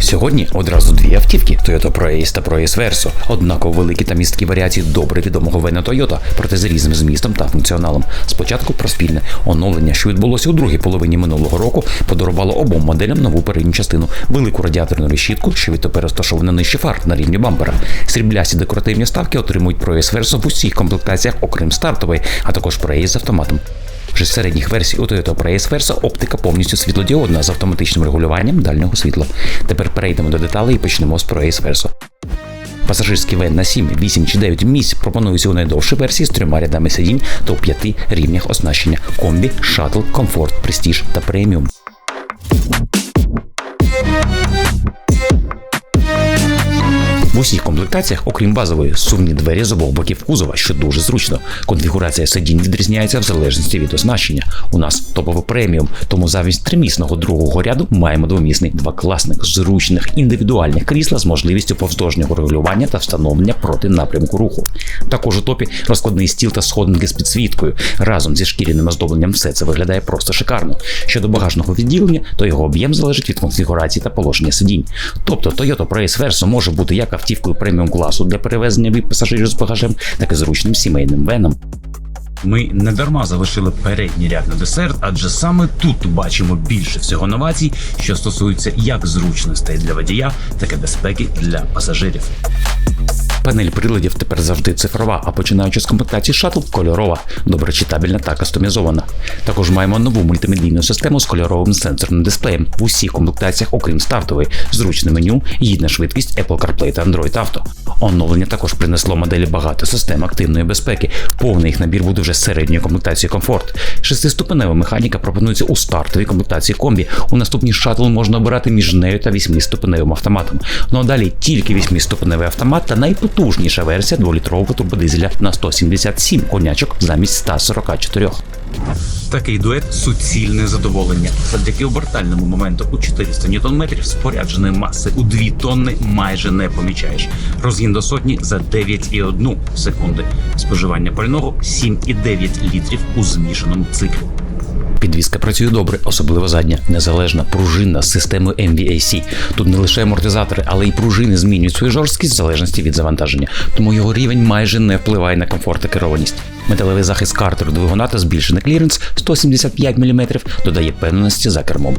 Сьогодні одразу дві автівки Toyota Prius та Prius Verso. Однаково великі та місткі варіації добре відомого Вена Toyota, проте з різним змістом та функціоналом. Спочатку про спільне оновлення, що відбулося у другій половині минулого року, подарувало обом моделям нову передню частину, велику радіаторну решітку, що відтепер розташована нижче фар на рівні бампера. Сріблясті декоративні ставки отримують Prius Verso в усіх комплектаціях, окрім стартової, а також Prius з автоматом. Вже з середніх версій у Toyota Prius Versa оптика повністю світлодіодна з автоматичним регулюванням дальнього світла. Тепер перейдемо до деталей і почнемо з Prius Versa. Пасажирський вен на 7, 8 чи 9 місць пропонується у найдовшій версії з трьома рядами сидінь та у п'яти рівнях оснащення комбі, шаттл, комфорт, престіж та преміум. В усіх комплектаціях, окрім базової, сувні двері з обох боків кузова, що дуже зручно. Конфігурація сидінь відрізняється в залежності від оснащення. У нас топовий преміум, тому замість тримісного другого ряду маємо двомісний два класних, зручних індивідуальних крісла з можливістю повздовжнього регулювання та встановлення проти напрямку руху. Також у топі розкладний стіл та сходинки з підсвіткою. Разом зі шкіряним оздобленням все це виглядає просто шикарно. Щодо багажного відділення, то його об'єм залежить від конфігурації та положення сидінь. Тобто Toyota Prius Verso може бути як автівкою преміум класу для перевезення від пасажирів з багажем, так і зручним сімейним веном. Ми не дарма залишили передній ряд на десерт, адже саме тут бачимо більше всього новацій, що стосуються як зручностей для водія, так і безпеки для пасажирів. Панель приладів тепер завжди цифрова, а починаючи з комплектації шаттл кольорова, добре читабельна та кастомізована. Також маємо нову мультимедійну систему з кольоровим сенсорним дисплеєм в усіх комплектаціях, окрім стартової, зручне меню, гідна швидкість Apple CarPlay та Android Auto. Оновлення також принесло моделі багато систем активної безпеки. Повний їх набір буде вже середньої комплектації комфорт. Шестиступенева механіка пропонується у стартовій комплектації комбі. У наступній шаттл можна обирати між нею та восьмиступеневим автоматом. Ну а далі тільки восьмиступеневий автомат та найпотужніша версія 2-літрового турбодизеля на 177 конячок замість 144. Такий дует суцільне задоволення. Завдяки обертальному моменту у 400 Нм спорядженої маси у 2 тонни майже не помічаєш. Розгін до сотні за 9,1 секунди. Споживання пального 7,9 літрів у змішаному циклі. Підвізка працює добре, особливо задня, незалежна, пружинна з системою MVAC. Тут не лише амортизатори, але й пружини змінюють свою жорсткість в залежності від завантаження, тому його рівень майже не впливає на комфорт та керованість. Металевий захист картеру двигуна та збільшений кліренс 175 мм додає певності за кермом.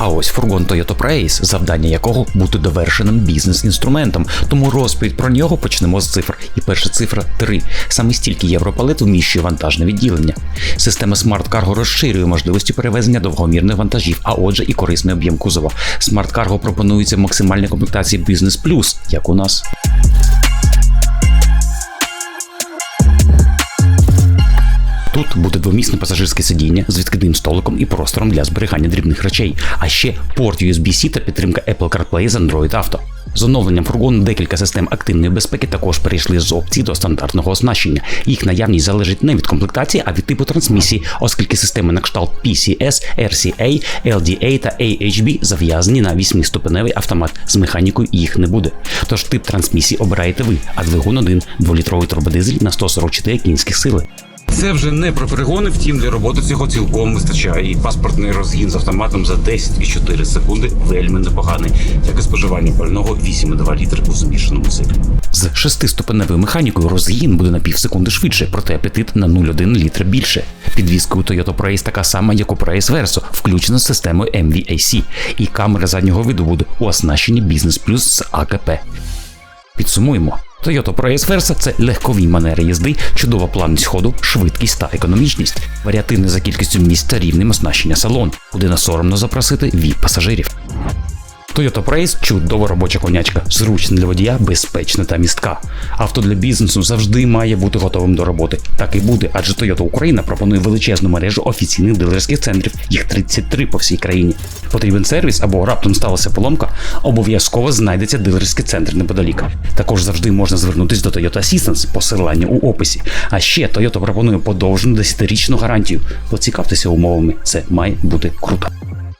А ось фургон Toyota Prius, завдання якого бути довершеним бізнес-інструментом. Тому розповідь про нього почнемо з цифр. І перша цифра 3. Саме стільки європалет вміщує вантажне відділення. Система Smart Cargo розширює можливості перевезення довгомірних вантажів, а отже, і корисний об'єм кузова. Smart Cargo пропонується в максимальній комплектації Business Plus, як у нас. Тут буде двомісне пасажирське сидіння з відкидним столиком і простором для зберігання дрібних речей, а ще порт USB-C та підтримка Apple CarPlay з Android Auto. З оновленням фургону декілька систем активної безпеки також перейшли з опцій до стандартного оснащення. Їх наявність залежить не від комплектації, а від типу трансмісії, оскільки системи на кшталт PCS, RCA, LDA та AHB зав'язані на 8-ступеневий автомат. З механікою їх не буде. Тож тип трансмісії обираєте ви, а двигун один 2-літровий турбодизель на 144 кінських сили. Це вже не про перегони, втім для роботи цього цілком вистачає. І паспортний розгін з автоматом за 10,4 секунди вельми непоганий, як і споживання пального 8,2 літри у змішаному циклі. З шестиступеневою механікою розгін буде на півсекунди швидше, проте апетит на 0,1 літр більше. Підвізка у Toyota Prius така сама, як у Prius Verso, включена з системою MVAC, і камера заднього виду буде у оснащенні Business Plus з АКП. Підсумуємо. Toyota Prius Versa – це легкові манери їзди, чудова плавність ходу, швидкість та економічність, варіативне за кількістю місць та рівнем оснащення салон, куди не соромно запросити від пасажирів. Toyota Prius – чудова робоча конячка, зручна для водія, безпечна та містка. Авто для бізнесу завжди має бути готовим до роботи. Так і буде, адже Toyota Україна пропонує величезну мережу офіційних дилерських центрів, їх 33 по всій країні. Потрібен сервіс або раптом сталася поломка, обов'язково знайдеться дилерський центр неподалік. Також завжди можна звернутися до Toyota Assistance, посилання у описі. А ще Toyota пропонує подовжену 10-річну гарантію. Поцікавтеся умовами, це має бути круто.